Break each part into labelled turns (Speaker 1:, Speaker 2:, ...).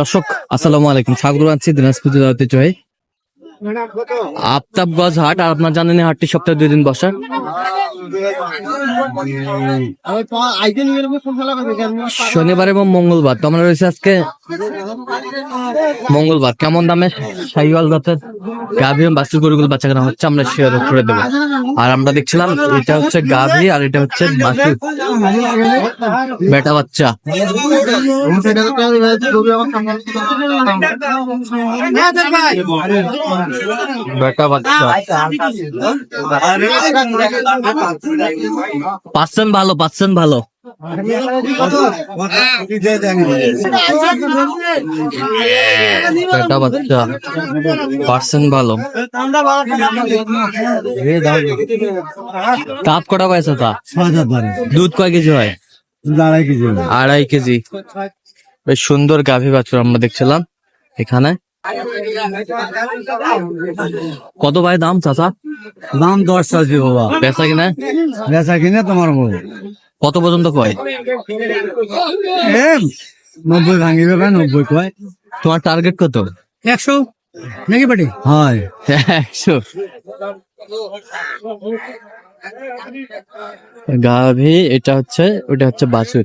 Speaker 1: দর্শক আসসালামু আলাইকুম। স্বাগত আছি দিনাজপুর জেলা ঐতিহ্যবাহী। আফতাবগঞ্জ হাট আর আপনার জানেন হাটটি সপ্তাহে দুই দিন বসার শনিবার এবং মঙ্গলবার। তো আমরা রয়েছে আজকে মঙ্গলবার, কেমন দামে সাইওয়াল জাতের গাভী বাছুর গরুগুলো বাচ্চা কেনা হচ্ছে আমরা শেয়ার করে দেবো। আর আমরা দেখছিলাম এটা হচ্ছে গাভী আর এটা হচ্ছে বাছুর। বেটা বাচ্চা। বেটা বাচ্চা। পাচ্ছেন ভালো পাচ্ছেন ভালো। বাচ্চা। ভালো। তাপ কটা পাইছে তা? দুধ কয় কেজি হয়? আড়াই কেজি। বেশ সুন্দর গাভী বাছুর আমরা দেখছিলাম এখানে। কত ভাই দাম চাচা?
Speaker 2: দাম দশ চাষি বাবা।
Speaker 1: বেচা কিনা?
Speaker 2: বেচা কিনা তোমার বউ।
Speaker 1: কত পর্যন্ত কয়?
Speaker 2: নব্বই ভাঙিবে ভাই নব্বই কয়।
Speaker 1: তোমার টার্গেট কত?
Speaker 2: একশো? নাকি পাটি? হয়।
Speaker 1: একশো। গাভী এটা হচ্ছে ওটা হচ্ছে বাছুর।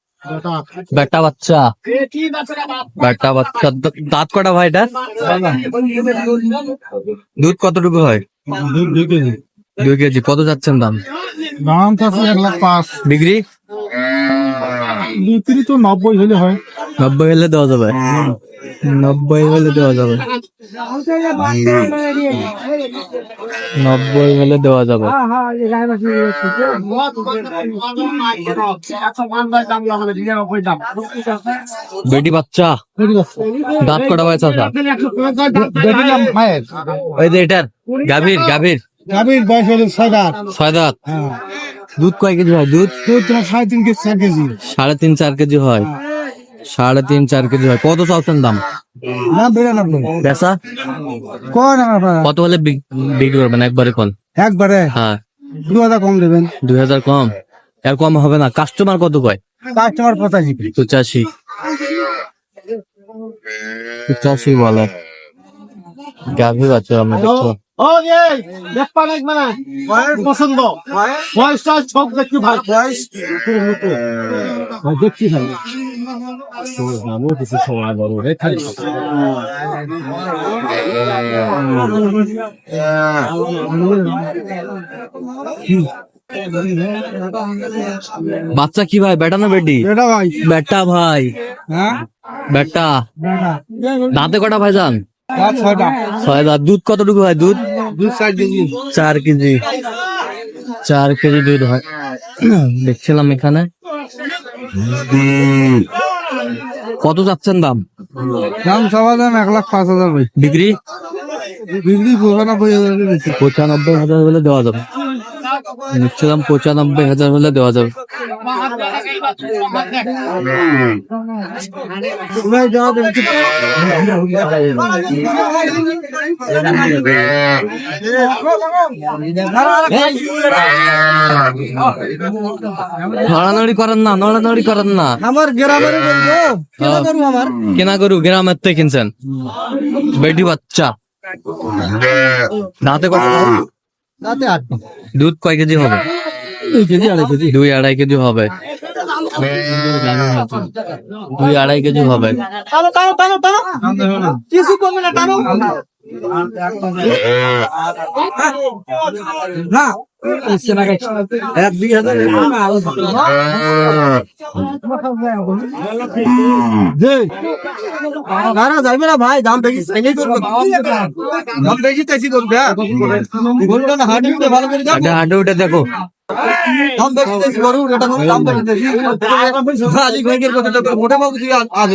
Speaker 1: বেটা বাচ্চা। বেটা বাচ্চা। দাঁত কটা ভাই এটা? দুধ কতটুকু হয়? দুই কেজি। কত যাচ্ছেন দাম?
Speaker 2: দাম এক লাখ পাঁচ।
Speaker 1: বিক্রি?
Speaker 2: বিক্রি তো নব্বই হলে হয়।
Speaker 1: নব্বই হলে দেওয়া যাবে। নব্বই হলে দেওয়া যাবে। নব্বই হলে দেওয়া যাবে। বেটি বাচ্চা। দাঁত কটা পায় চাচা
Speaker 2: মায়ের
Speaker 1: ওই যে এটার গাভীর গাভীর।
Speaker 2: গাভীর বয়স হলো ছয় দাঁত
Speaker 1: ছয় দাঁত
Speaker 2: হ্যাঁ।
Speaker 1: দুধ কয় কেজি হয়? দুধ?
Speaker 2: দুধ সাড়ে তিন কেজি চার কেজি।
Speaker 1: সাড়ে তিন চার কেজি হয়। সাড়ে তিন চার কেজি হয়। কত চাচ্ছেন দাম?
Speaker 2: না বিরানব্বই।
Speaker 1: বেচা?
Speaker 2: কোন
Speaker 1: কত হলে বিক্রি করবেন? একবারে কোন?
Speaker 2: একবারে?
Speaker 1: হ্যাঁ।
Speaker 2: দু হাজার কম দেবেন।
Speaker 1: দুই হাজার কম? এর কম হবে না। কাস্টমার কত কয়?
Speaker 2: কাস্টমার পঁচাশি।
Speaker 1: পঁচাশি। পঁচাশি বলে। গাভী বাচ্চা আমরা দেখছ।
Speaker 2: পছন্দ। বয়সটা সব দেখি ভাই। বয়স? দেখছি ভাই। কিছু সময় বড় রে খালি
Speaker 1: বাচ্চা কি ভাই? বেটা না বেটি?
Speaker 2: ভাই।
Speaker 1: বেটা ভাই।
Speaker 2: হ্যাঁ?
Speaker 1: বেটা। দাঁতে কটা ভাই যান ছয় দাঁত। দুধ কতটুকু হয়? দুধ
Speaker 2: চার কেজি।
Speaker 1: চার কেজি। চার কেজি দুধ হয়। দেখছিলাম এখানে। কত যাচ্ছেন দাম?
Speaker 2: দাম সবার দাম এক লাখ পাঁচ হাজার
Speaker 1: বিক্রি?
Speaker 2: বিক্রি পঁচানব্বই হাজার
Speaker 1: পঁচানব্বই হাজার হলে দেওয়া যাবে। পঁচানব্বই হাজার হলে দেওয়া যাবে? নড়ানড়ি করেন না নড়ানড়ি করেন না।
Speaker 2: আমার গ্রামের কেনা করব আমার।
Speaker 1: কেনা গরু গ্রামের থেকে কিনছেন। বেটি বাচ্চা। দাঁতে কত?
Speaker 2: আট।
Speaker 1: দুধ কয় কেজি হবে?
Speaker 2: দুই কেজি আড়াই কেজি।
Speaker 1: দুই আড়াই কেজি হবে। দুই আড়াই কেজি হবে।
Speaker 2: টানো টানো টানো টানো কিছু কমে না টানো না। এক দুই হাজার না না যাইবে না ভাই দাম বেশি চাইলেই করব দাম বেশি চাইছি করবে? বলল না হাঁটি উঠে ভালো করে দাও
Speaker 1: হাটে হাটে উঠে দেখো।
Speaker 3: কথা মোটা বাবু তুই আজ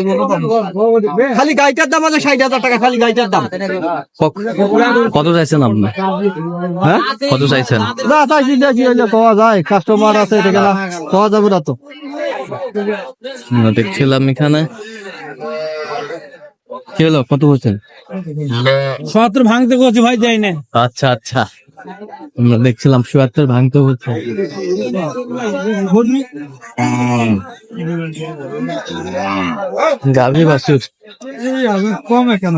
Speaker 3: খালি গাইটার দাম আছে ষাট হাজার টাকা খালি গাইটার দাম।
Speaker 1: কত চাইছেন আপনি?
Speaker 3: হ্যাঁ?
Speaker 1: কত চাইছেন?
Speaker 3: না চাইছি যায় কাস্টমার আছে পাওয়া যাবে না তো।
Speaker 1: দেখছিলাম এখানে। কি হলো কত বলছেন
Speaker 2: সত্তর ভাঙতে করছি ভাই যাই না।
Speaker 1: আচ্ছা আচ্ছা। আমরা দেখছিলাম চুয়াত্তর ভাঙতে হচ্ছে। গাভী বাসুর
Speaker 3: কমে কেন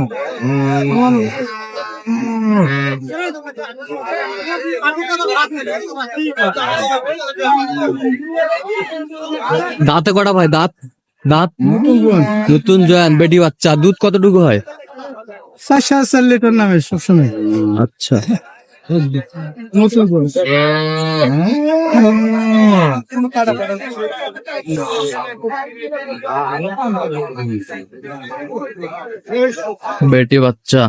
Speaker 1: দাঁতে কটা ভাই দাঁত? দাঁত? নতুন জয়ান বেটি বাচ্চা দুধ কতটুকু হয়?
Speaker 3: চার সাড়ে চার লিটার নামে সবসময়।
Speaker 1: আচ্ছা। বেটি বাচ্চা।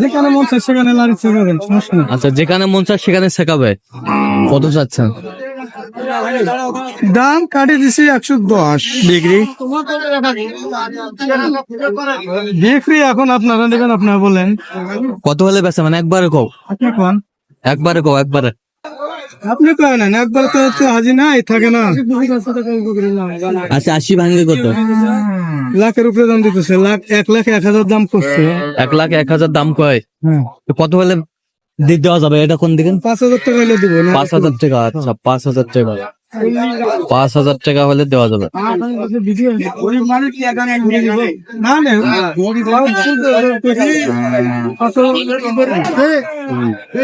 Speaker 3: যেখানে মন চায় সেখানে
Speaker 1: আচ্ছা যেখানে মন চায় সেখানে শেখাবে। কত চাচ্ছেন?
Speaker 3: দাম কাটিয়ে দিছি একশো দশ।
Speaker 1: ডিগ্রি
Speaker 3: বিক্রি এখন আপনারা নেবেন আপনারা বলেন।
Speaker 1: কত হলে বেচা? মানে একবারে কও। একবারে কও একবারে।
Speaker 3: আপনি কয় না একবার তো তো হাজি নাই থাকে না।
Speaker 1: আচ্ছা আশি ভাঙবে কত?
Speaker 3: লাখের উপরে দাম দিতেছে লাখ এক লাখ এক হাজার দাম করছে।
Speaker 1: এক লাখ এক হাজার দাম কয়।
Speaker 3: হ্যাঁ।
Speaker 1: কত হলে দিয়ে দেওয়া যাবে এটা কোন দিকে?
Speaker 3: পাঁচ হাজার টাকা হলে দিব
Speaker 1: পাঁচ হাজার টাকা আচ্ছা পাঁচ হাজার টাকা। পাঁচ হাজার টাকা হলে দেওয়া যাবে।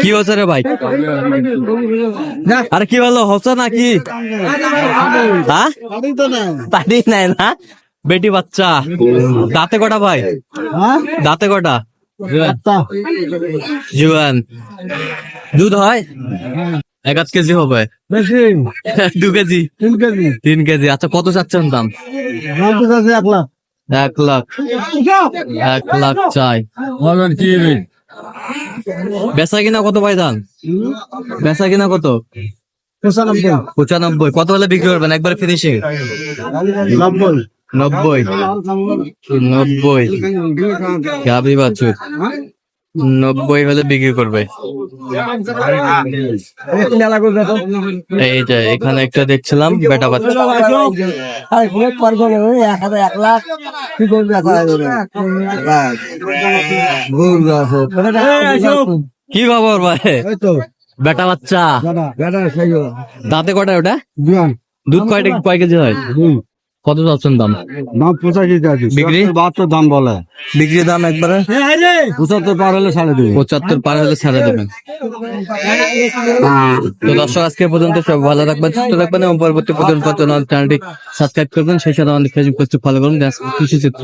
Speaker 1: কি হচ্ছে রে ভাই? আরে কি বলো হচ্ছে নাকি হ্যাঁ? তাই নাই না? বেটি বাচ্চা। দাঁতে কটা ভাই?
Speaker 3: হ্যাঁ?
Speaker 1: দাঁতে কটা? জুয়ান। দুধ হয়? এক আধ কেজি হবে।
Speaker 3: বেশি।
Speaker 1: দু কেজি?
Speaker 3: তিন কেজি।
Speaker 1: তিন কেজি। আচ্ছা কত চাচ্ছেন দাম?
Speaker 3: দাম এক লাখ।
Speaker 1: এক লাখ। এক লাখ চাই। বেচা কিনা কত ভাই দান বেচা কিনা কত?
Speaker 3: পঁচানব্বই।
Speaker 1: পঁচানব্বই। কত হলে বিক্রি করবেন? একবার ফিনিশিং
Speaker 3: নব্বই।
Speaker 1: নব্বই। নব্বই। গাবি নব্বই হলে বিক্রি করবে। এই যে এখানে একটা দেখছিলাম, বেটা বাচ্চা। কি খবর ভাই? বেটা বাচ্চা। দাঁতে কটা ওটা? দুধ কয়টা, কয় কেজি হয়? কত চাচ্ছেন দাম?
Speaker 3: দাম পঁচাশি আছে
Speaker 1: বিক্রি?
Speaker 3: বাহাত্তর দাম বলে।
Speaker 1: বিক্রি দাম একবারে?
Speaker 3: পঁচাত্তর পার হলে ছাড়ে দেবে।
Speaker 1: পঁচাত্তর পার হলে ছাড়ে দেবেন। তো দর্শক আজকে পর্যন্ত সব ভালো রাখবেন সুস্থ রাখবেন এবং পরবর্তী পর্যন্ত চ্যানেলটি সাবস্ক্রাইব করবেন। সেই সাথে আমাদের ফেসবুক পেজটি ফলো করুন। কৃষি চিত্র।